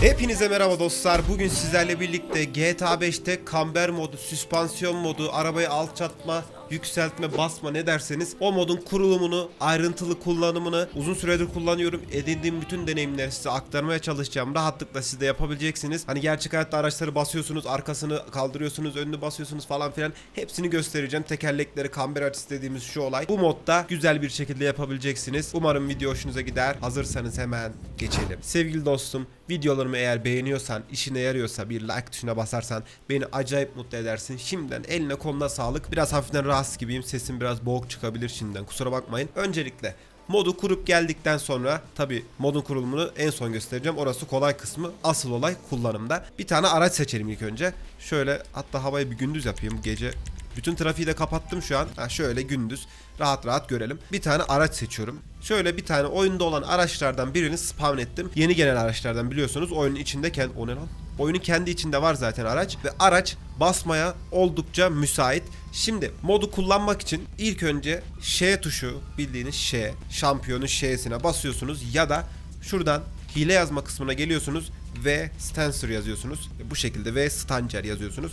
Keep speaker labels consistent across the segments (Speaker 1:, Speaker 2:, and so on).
Speaker 1: Hepinize merhaba dostlar. Bugün sizlerle birlikte GTA 5'te kamber modu, süspansiyon modu, arabayı alçaltma, yükseltme, basma ne derseniz o modun kurulumunu, ayrıntılı kullanımını uzun süredir kullanıyorum. Edindiğim bütün deneyimleri size aktarmaya çalışacağım. Rahatlıkla siz de yapabileceksiniz. Hani gerçek hayatta araçları basıyorsunuz, arkasını kaldırıyorsunuz, önünü basıyorsunuz falan filan. Hepsini göstereceğim. Tekerlekleri, kamber açısı dediğimiz şu olay. Bu modda güzel bir şekilde yapabileceksiniz. Umarım video hoşunuza gider. Hazırsanız hemen geçelim. Sevgili dostum, videolarımı eğer beğeniyorsan, işine yarıyorsa bir like tuşuna basarsan beni acayip mutlu edersin. Şimdiden eline koluna sağlık. Biraz hafiften rahatsız gibiyim. Sesim biraz boğuk çıkabilir şimdiden. Kusura bakmayın. Öncelikle modu kurup geldikten sonra tabi modun kurulumunu en son göstereceğim. Orası kolay kısmı. Asıl olay kullanımda. Bir tane araç seçelim ilk önce. Şöyle hatta havayı bir gündüz yapayım gece. Bütün trafiği de kapattım şu an. Ha şöyle gündüz rahat rahat görelim. Bir tane araç seçiyorum. Şöyle bir tane oyunda olan araçlardan birini spawn ettim. Yeni gelen araçlardan biliyorsunuz oyunun içindeyken o ne lan? Oyunun kendi içinde var zaten araç ve araç basmaya oldukça müsait. Şimdi modu kullanmak için ilk önce Ş tuşu bildiğiniz Ş, şampiyonun Ş'sine basıyorsunuz ya da şuradan hile yazma kısmına geliyorsunuz ve Stancer yazıyorsunuz. Bu şekilde ve Stancer yazıyorsunuz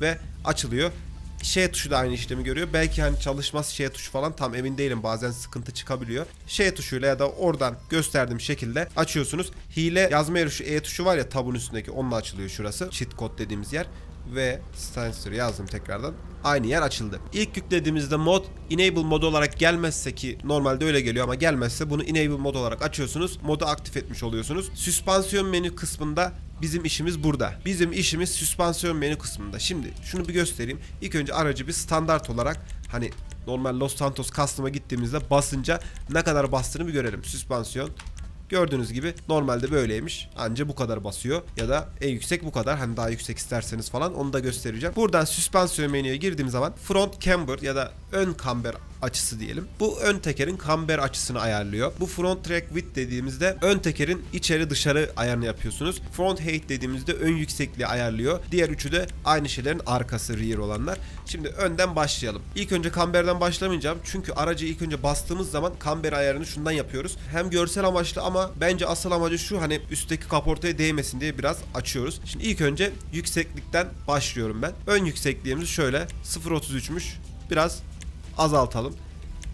Speaker 1: ve açılıyor. Ş tuşu da aynı işlemi görüyor. Belki hani çalışmaz Ş tuşu falan tam emin değilim. Bazen sıkıntı çıkabiliyor. Ş tuşuyla ya da oradan gösterdiğim şekilde açıyorsunuz. Hile yazma yeri şu E tuşu var ya tabun üstündeki onunla açılıyor şurası. Cheat code dediğimiz yer ve Stancer yazdım tekrardan. Aynı yer açıldı. İlk yüklediğimizde mod enable mod olarak gelmezse ki normalde öyle geliyor ama gelmezse bunu enable mod olarak açıyorsunuz. Modu aktif etmiş oluyorsunuz. Süspansiyon menü kısmında bizim işimiz burada. Bizim işimiz süspansiyon menü kısmında. Şimdi şunu bir göstereyim. İlk önce aracı bir standart olarak hani normal Los Santos Custom'a gittiğimizde basınca ne kadar bastığını bir görelim. Süspansiyon Gördüğünüz gibi normalde böyleymiş. Anca bu kadar basıyor. Ya da en yüksek bu kadar. Hani daha yüksek isterseniz falan onu da göstereceğim. Buradan süspansiyon menüye girdiğim zaman front camber ya da ön kamber açısı diyelim. Bu ön tekerin kamber açısını ayarlıyor. Bu front track width dediğimizde ön tekerin içeri dışarı ayarını yapıyorsunuz. Front height dediğimizde ön yüksekliği ayarlıyor. Diğer üçü de aynı şeylerin arkası rear olanlar. Şimdi önden başlayalım. İlk önce kamberden başlamayacağım. Çünkü aracı ilk önce bastığımız zaman kamber ayarını şundan yapıyoruz. Hem görsel amaçlı ama bence asıl amacı şu hani üstteki kaportaya değmesin diye biraz açıyoruz. Şimdi ilk önce yükseklikten başlıyorum ben. Ön yüksekliğimiz şöyle 0.33'müş. Biraz azaltalım.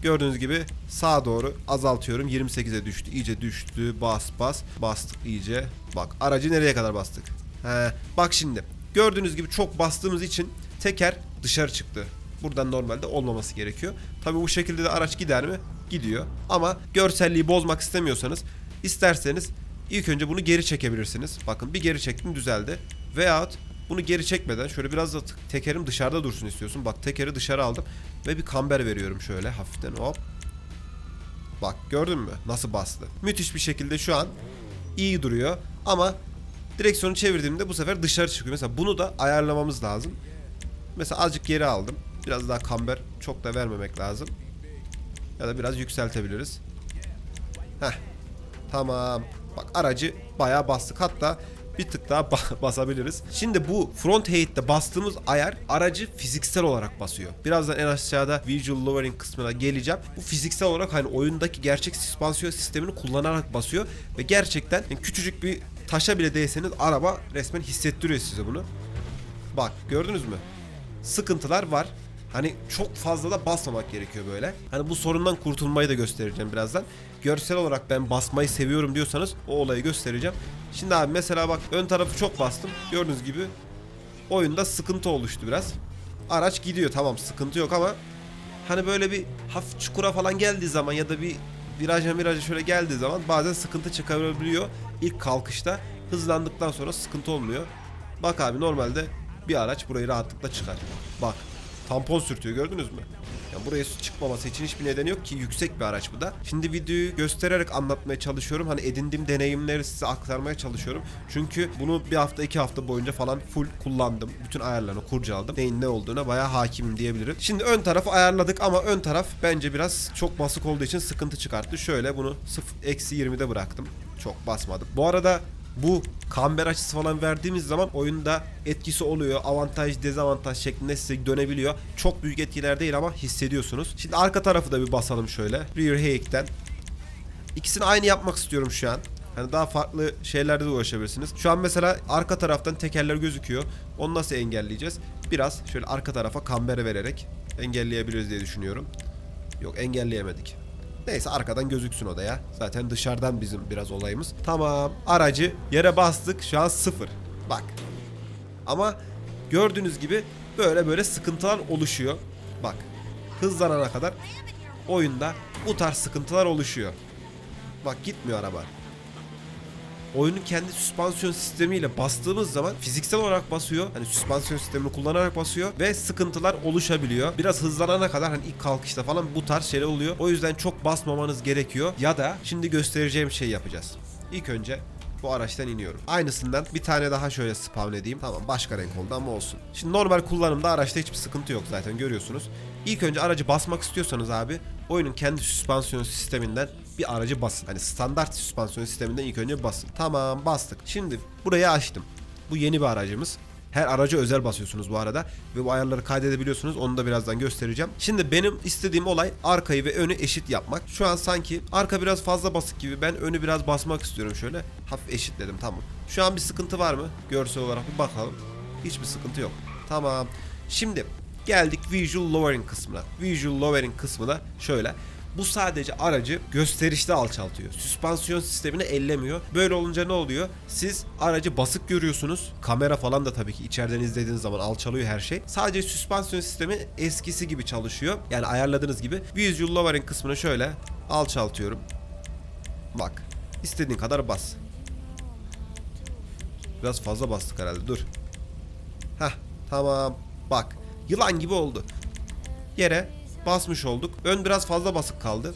Speaker 1: Gördüğünüz gibi sağa doğru azaltıyorum. 28'e düştü. İyice düştü. Bas bas. Bastık iyice. Bak aracı nereye kadar bastık? He. Bak şimdi. Gördüğünüz gibi çok bastığımız için teker dışarı çıktı. Buradan normalde olmaması gerekiyor. Tabi bu şekilde de araç gider mi? Gidiyor. Ama görselliği bozmak istemiyorsanız isterseniz ilk önce bunu geri çekebilirsiniz. Bakın bir geri çektim düzeldi. Veyahut bunu geri çekmeden şöyle biraz da tekerim dışarıda dursun istiyorsun. Bak tekeri dışarı aldım ve bir kamber veriyorum şöyle hafiften hop. Bak gördün mü nasıl bastı. Müthiş bir şekilde şu an iyi duruyor ama direksiyonu çevirdiğimde bu sefer dışarı çıkıyor. Mesela bunu da ayarlamamız lazım. Mesela azıcık geri aldım. Biraz daha kamber çok da vermemek lazım. Ya da biraz yükseltebiliriz. Heh. Tamam. Bak aracı bayağı bastık. Hatta bir tık daha ba- basabiliriz. Şimdi bu front height'te bastığımız ayar aracı fiziksel olarak basıyor. Birazdan en aşağıda visual lowering kısmına geleceğim. Bu fiziksel olarak hani oyundaki gerçek süspansiyon sistemini kullanarak basıyor ve gerçekten yani küçücük bir taşa bile değseniz araba resmen hissettiriyor size bunu. Bak gördünüz mü? Sıkıntılar var. Hani çok fazla da basmamak gerekiyor böyle. Hani bu sorundan kurtulmayı da göstereceğim birazdan. Görsel olarak ben basmayı seviyorum diyorsanız o olayı göstereceğim. Şimdi abi mesela bak ön tarafı çok bastım. Gördüğünüz gibi oyunda sıkıntı oluştu biraz. Araç gidiyor tamam sıkıntı yok ama hani böyle bir hafif çukura falan geldiği zaman ya da bir viraja miraja şöyle geldiği zaman bazen sıkıntı çıkabiliyor. İlk kalkışta hızlandıktan sonra sıkıntı olmuyor. Bak abi normalde bir araç burayı rahatlıkla çıkar. Bak tampon sürtüyor gördünüz mü? Yani buraya su çıkmaması için hiçbir nedeni yok ki yüksek bir araç bu da. Şimdi videoyu göstererek anlatmaya çalışıyorum. Hani edindiğim deneyimleri size aktarmaya çalışıyorum. Çünkü bunu bir hafta iki hafta boyunca falan full kullandım. Bütün ayarlarını kurcaladım. Neyin ne olduğuna bayağı hakimim diyebilirim. Şimdi ön tarafı ayarladık ama ön taraf bence biraz çok basık olduğu için sıkıntı çıkarttı. Şöyle bunu 0 eksi 20'de bıraktım. Çok basmadım. Bu arada bu kamber açısı falan verdiğimiz zaman oyunda etkisi oluyor. Avantaj, dezavantaj şeklinde size dönebiliyor. Çok büyük etkiler değil ama hissediyorsunuz. Şimdi arka tarafı da bir basalım şöyle. Rear Hake'den. İkisini aynı yapmak istiyorum şu an. Hani daha farklı şeylerde de uğraşabilirsiniz. Şu an mesela arka taraftan tekerler gözüküyor. Onu nasıl engelleyeceğiz? Biraz şöyle arka tarafa kambere vererek engelleyebiliriz diye düşünüyorum. Yok engelleyemedik. Neyse arkadan gözüksün o ya. Zaten dışarıdan bizim biraz olayımız. Tamam aracı yere bastık şu an sıfır. Bak. Ama gördüğünüz gibi böyle böyle sıkıntılar oluşuyor. Bak hızlanana kadar oyunda bu tarz sıkıntılar oluşuyor. Bak gitmiyor araba. Oyunun kendi süspansiyon sistemiyle bastığımız zaman fiziksel olarak basıyor. Hani süspansiyon sistemini kullanarak basıyor ve sıkıntılar oluşabiliyor. Biraz hızlanana kadar hani ilk kalkışta falan bu tarz şeyler oluyor. O yüzden çok basmamanız gerekiyor. Ya da şimdi göstereceğim şey yapacağız. İlk önce bu araçtan iniyorum. Aynısından bir tane daha şöyle spawn edeyim. Tamam başka renk oldu ama olsun. Şimdi normal kullanımda araçta hiçbir sıkıntı yok zaten görüyorsunuz. İlk önce aracı basmak istiyorsanız abi oyunun kendi süspansiyon sisteminden bir aracı basın. Hani standart süspansiyon sisteminden ilk önce basın. Tamam bastık. Şimdi burayı açtım. Bu yeni bir aracımız. Her araca özel basıyorsunuz bu arada ve bu ayarları kaydedebiliyorsunuz. Onu da birazdan göstereceğim. Şimdi benim istediğim olay arkayı ve önü eşit yapmak. Şu an sanki arka biraz fazla basık gibi. Ben önü biraz basmak istiyorum şöyle. Hafif eşitledim tamam. Şu an bir sıkıntı var mı? Görsel olarak bir bakalım. Hiçbir sıkıntı yok. Tamam. Şimdi geldik visual lowering kısmına. Visual lowering kısmına şöyle. Bu sadece aracı gösterişte alçaltıyor. Süspansiyon sistemini ellemiyor. Böyle olunca ne oluyor? Siz aracı basık görüyorsunuz. Kamera falan da tabii ki içeriden izlediğiniz zaman alçalıyor her şey. Sadece süspansiyon sistemi eskisi gibi çalışıyor. Yani ayarladığınız gibi. Visual lowering kısmını şöyle alçaltıyorum. Bak. istediğin kadar bas. Biraz fazla bastık herhalde. Dur. Heh tamam. Bak. Yılan gibi oldu. Yere basmış olduk. Ön biraz fazla basık kaldı.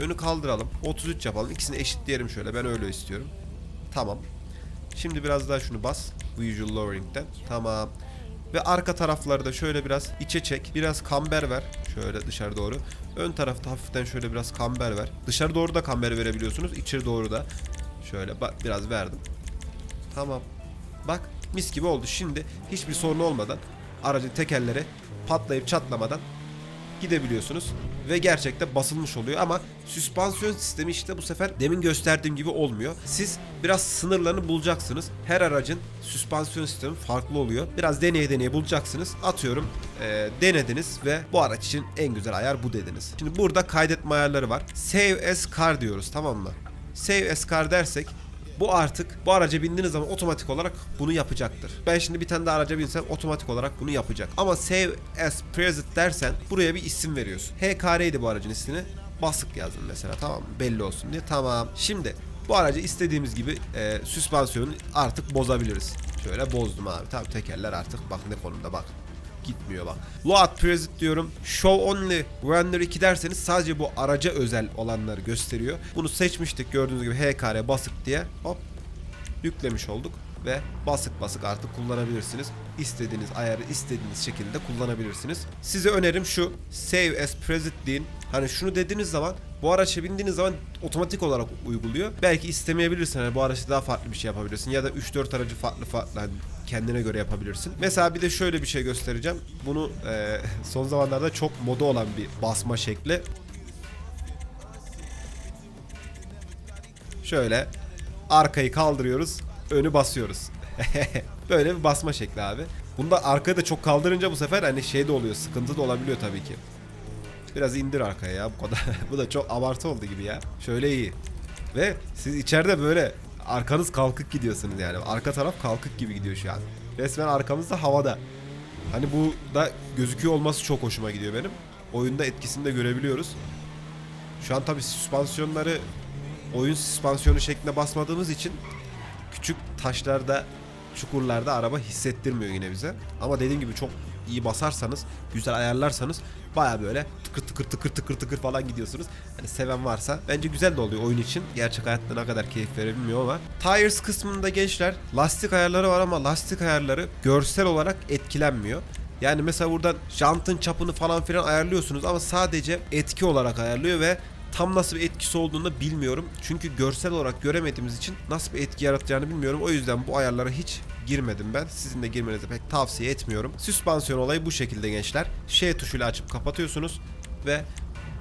Speaker 1: Önü kaldıralım. 33 yapalım. İkisini eşitleyelim şöyle. Ben öyle istiyorum. Tamam. Şimdi biraz daha şunu bas. Visual Lowering'den. Tamam. Ve arka tarafları da şöyle biraz içe çek. Biraz kamber ver. Şöyle dışarı doğru. Ön tarafta hafiften şöyle biraz kamber ver. Dışarı doğru da kamber verebiliyorsunuz. İçeri doğru da. Şöyle biraz verdim. Tamam. Bak mis gibi oldu. Şimdi hiçbir sorun olmadan aracın tekerleri patlayıp çatlamadan gidebiliyorsunuz ve gerçekten basılmış oluyor ama süspansiyon sistemi işte bu sefer demin gösterdiğim gibi olmuyor. Siz biraz sınırlarını bulacaksınız. Her aracın süspansiyon sistemi farklı oluyor. Biraz deneye deneye bulacaksınız. Atıyorum eee, denediniz ve bu araç için en güzel ayar bu dediniz. Şimdi burada kaydetme ayarları var. Save as car diyoruz tamam mı? Save as car dersek bu artık bu araca bindiğiniz zaman otomatik olarak bunu yapacaktır. Ben şimdi bir tane daha araca binsem otomatik olarak bunu yapacak. Ama save as preset dersen buraya bir isim veriyorsun. HKR'ydi bu aracın ismini. Basık yazdın mesela tamam mı? Belli olsun diye. Tamam. Şimdi bu aracı istediğimiz gibi e, süspansiyonu artık bozabiliriz. Şöyle bozdum abi. Tabii tekerler artık bak ne konumda bak gitmiyor bak. Load preset diyorum. Show only render 2 derseniz sadece bu araca özel olanları gösteriyor. Bunu seçmiştik gördüğünüz gibi HKR basık diye. Hop yüklemiş olduk ve basık basık artık kullanabilirsiniz. İstediğiniz ayarı istediğiniz şekilde kullanabilirsiniz. Size önerim şu save as preset deyin. Hani şunu dediğiniz zaman bu araça bindiğiniz zaman otomatik olarak uyguluyor. Belki istemeyebilirsin. Hani bu araçta daha farklı bir şey yapabilirsin. Ya da 3-4 aracı farklı farklı hani kendine göre yapabilirsin. Mesela bir de şöyle bir şey göstereceğim. Bunu eee, son zamanlarda çok moda olan bir basma şekli. Şöyle arkayı kaldırıyoruz, önü basıyoruz. Böyle bir basma şekli abi. Bunda arkayı da çok kaldırınca bu sefer hani şey de oluyor, sıkıntı da olabiliyor tabii ki. Biraz indir arkaya ya bu kadar. bu da çok abartı oldu gibi ya. Şöyle iyi. Ve siz içeride böyle arkanız kalkık gidiyorsunuz yani. Arka taraf kalkık gibi gidiyor şu an. Resmen arkamızda havada. Hani bu da gözüküyor olması çok hoşuma gidiyor benim. Oyunda etkisini de görebiliyoruz. Şu an tabii süspansiyonları oyun süspansiyonu şeklinde basmadığımız için küçük taşlarda, çukurlarda araba hissettirmiyor yine bize. Ama dediğim gibi çok iyi basarsanız, güzel ayarlarsanız baya böyle tıkır tıkır tıkır tıkır tıkır falan gidiyorsunuz. Hani seven varsa bence güzel de oluyor oyun için. Gerçek hayatta ne kadar keyif verir bilmiyorum ama. Tires kısmında gençler lastik ayarları var ama lastik ayarları görsel olarak etkilenmiyor. Yani mesela buradan jantın çapını falan filan ayarlıyorsunuz ama sadece etki olarak ayarlıyor ve tam nasıl bir etkisi olduğunu bilmiyorum. Çünkü görsel olarak göremediğimiz için nasıl bir etki yaratacağını bilmiyorum. O yüzden bu ayarlara hiç girmedim ben. Sizin de girmenizi pek tavsiye etmiyorum. Süspansiyon olayı bu şekilde gençler. Şey tuşuyla açıp kapatıyorsunuz ve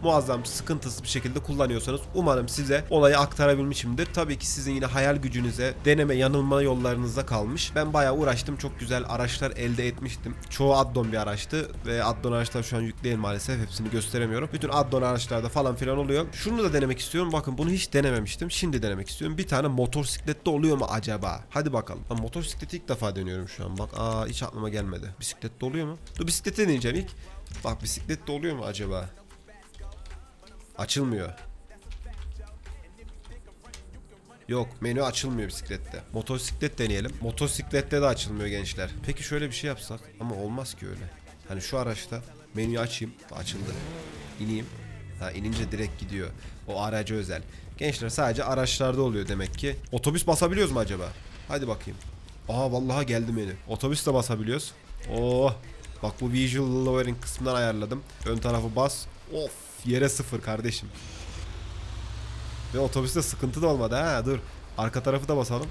Speaker 1: muazzam sıkıntısız bir şekilde kullanıyorsanız umarım size olayı aktarabilmişimdir. Tabii ki sizin yine hayal gücünüze, deneme yanılma yollarınıza kalmış. Ben bayağı uğraştım. Çok güzel araçlar elde etmiştim. Çoğu addon bir araçtı ve addon araçlar şu an yük değil maalesef. Hepsini gösteremiyorum. Bütün addon araçlarda falan filan oluyor. Şunu da denemek istiyorum. Bakın bunu hiç denememiştim. Şimdi denemek istiyorum. Bir tane motosiklette oluyor mu acaba? Hadi bakalım. Ben motosikleti ilk defa deniyorum şu an. Bak aa hiç aklıma gelmedi. Bisiklette oluyor mu? Dur bisiklete deneyeceğim ilk. Bak bisiklette oluyor mu acaba? Açılmıyor. Yok menü açılmıyor bisiklette. Motosiklet deneyelim. Motosiklette de açılmıyor gençler. Peki şöyle bir şey yapsak ama olmaz ki öyle. Hani şu araçta menüyü açayım. Açıldı. İneyim. Ha inince direkt gidiyor. O araca özel. Gençler sadece araçlarda oluyor demek ki. Otobüs basabiliyoruz mu acaba? Hadi bakayım. Aa vallahi geldi menü. Otobüs de basabiliyoruz. Oh. Bak bu visual lowering kısmından ayarladım. Ön tarafı bas. Of yere sıfır kardeşim. Ve otobüste sıkıntı da olmadı ha dur. Arka tarafı da basalım.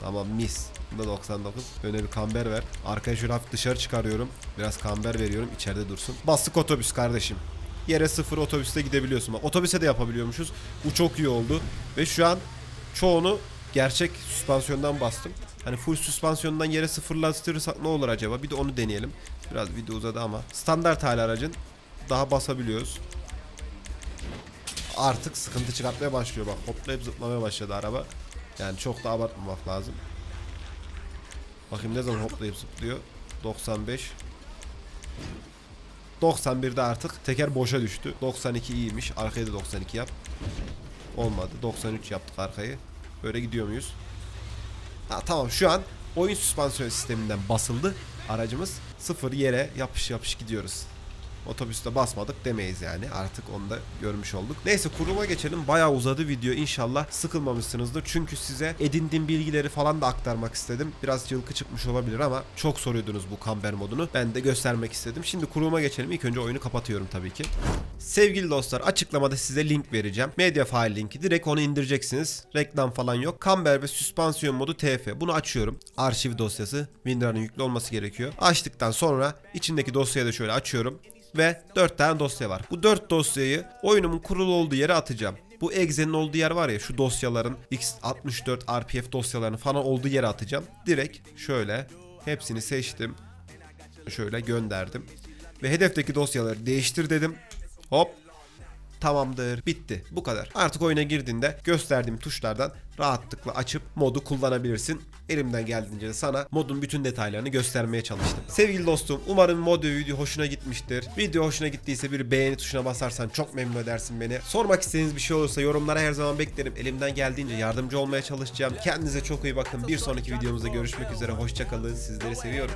Speaker 1: Tamam mis. Bunda 99. Öne bir kamber ver. Arkaya şöyle hafif dışarı çıkarıyorum. Biraz kamber veriyorum. içeride dursun. Bastık otobüs kardeşim. Yere sıfır otobüste gidebiliyorsun. Bak otobüse de yapabiliyormuşuz. Bu çok iyi oldu. Ve şu an çoğunu gerçek süspansiyondan bastım. Hani full süspansiyondan yere sıfırlaştırırsak ne olur acaba? Bir de onu deneyelim. Biraz video uzadı ama. Standart hali aracın daha basabiliyoruz artık sıkıntı çıkartmaya başlıyor bak hoplayıp zıplamaya başladı araba. Yani çok da abartmamak lazım. Bakayım ne zaman hoplayıp zıplıyor. 95 91'de artık teker boşa düştü. 92 iyiymiş. Arkaya da 92 yap. Olmadı. 93 yaptık arkayı. Böyle gidiyor muyuz? Ha, tamam şu an oyun süspansiyon sisteminden basıldı. Aracımız sıfır yere yapış yapış gidiyoruz. Otobüste basmadık demeyiz yani. Artık onu da görmüş olduk. Neyse kuruma geçelim. Bayağı uzadı video. İnşallah sıkılmamışsınızdır. Çünkü size edindiğim bilgileri falan da aktarmak istedim. Biraz cılkı çıkmış olabilir ama çok soruyordunuz bu kamber modunu. Ben de göstermek istedim. Şimdi kuruma geçelim. İlk önce oyunu kapatıyorum tabii ki. Sevgili dostlar açıklamada size link vereceğim. Mediafire linki. Direkt onu indireceksiniz. Reklam falan yok. Kamber ve süspansiyon modu TF. Bunu açıyorum. Arşiv dosyası. WinRAR'ın yüklü olması gerekiyor. Açtıktan sonra içindeki dosyayı da şöyle açıyorum ve 4 tane dosya var. Bu 4 dosyayı oyunumun kurulu olduğu yere atacağım. Bu egzenin olduğu yer var ya şu dosyaların x64 RPF dosyalarını falan olduğu yere atacağım. Direkt şöyle hepsini seçtim. Şöyle gönderdim. Ve hedefteki dosyaları değiştir dedim. Hop Tamamdır. Bitti. Bu kadar. Artık oyuna girdiğinde gösterdiğim tuşlardan rahatlıkla açıp modu kullanabilirsin. Elimden geldiğince de sana modun bütün detaylarını göstermeye çalıştım. Sevgili dostum umarım mod ve video hoşuna gitmiştir. Video hoşuna gittiyse bir beğeni tuşuna basarsan çok memnun edersin beni. Sormak istediğiniz bir şey olursa yorumlara her zaman beklerim. Elimden geldiğince yardımcı olmaya çalışacağım. Kendinize çok iyi bakın. Bir sonraki videomuzda görüşmek üzere. Hoşçakalın. Sizleri seviyorum.